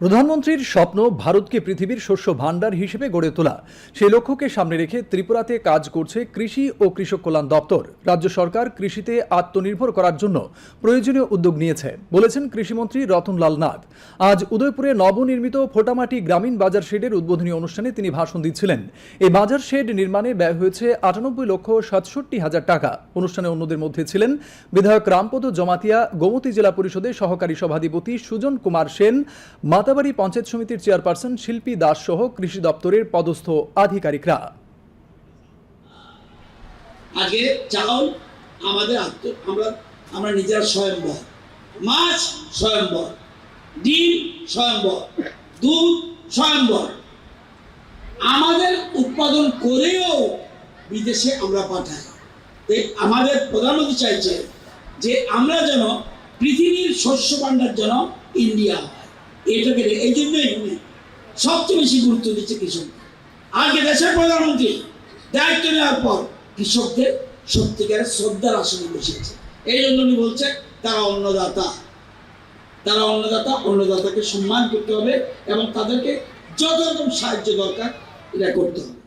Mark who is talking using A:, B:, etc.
A: প্রধানমন্ত্রীর স্বপ্ন ভারতকে পৃথিবীর শস্য ভাণ্ডার হিসেবে গড়ে তোলা। সেই লক্ষ্যকে সামনে রেখে ত্রিপুরাতে কাজ করছে কৃষি ও কৃষক কল্যাণ দপ্তর। রাজ্য সরকার কৃষিতে আত্মনির্ভর করার জন্য প্রয়োজনীয় উদ্যোগ নিয়েছে, বলেছেন কৃষিমন্ত্রী রতনলাল নাথ। আজ উদয়পুরে নবনির্মিত ফোটামাটি গ্রামীণ বাজার শেডের উদ্বোধনী অনুষ্ঠানে তিনি ভাষণ দিচ্ছিলেন। এই বাজার শেড নির্মাণে ব্যয় হয়েছে আটানব্বই লক্ষ সাতষট্টি হাজার টাকা। অনুষ্ঠানে অন্যদের মধ্যে ছিলেন বিধায়ক রামপদ জমাতিয়া, গোমতী জেলা পরিষদের সহকারী সভাধিপতি সুজন কুমার সেন মাতাবাড়ি পঞ্চায়েত সমিতির চেয়ারপারসন শিল্পী দাস সহ কৃষি দপ্তরের পদস্থ আধিকারিকরা।
B: আগে চাউল আমাদের আমরা আমরা নিজেরা স্বয়ম্বর। মাছ স্বয়ম্বর। ডিম স্বয়ম্বর। দুধ স্বয়ম্বর। আমাদের উৎপাদন করেও বিদেশে আমরা পাঠাই। আমাদের প্রধানমন্ত্রী চাইছে যে আমরা যেন পৃথিবীর শস্য ভাণ্ডার যেন ইন্ডিয়া হয়। এটাকে এই জন্যই সবচেয়ে বেশি গুরুত্ব দিচ্ছে কৃষক আগে দেশের প্রধানমন্ত্রী দায়িত্ব নেওয়ার পর কৃষকদের সত্যিকারের শ্রদ্ধার আসনে বসিয়েছে। এই জন্য উনি বলছে তারা অন্নদাতা। তারা অন্নদাতা, অন্নদাতাকে সম্মান করতে হবে এবং তাদেরকে যত রকম সাহায্য দরকার এটা করতে হবে।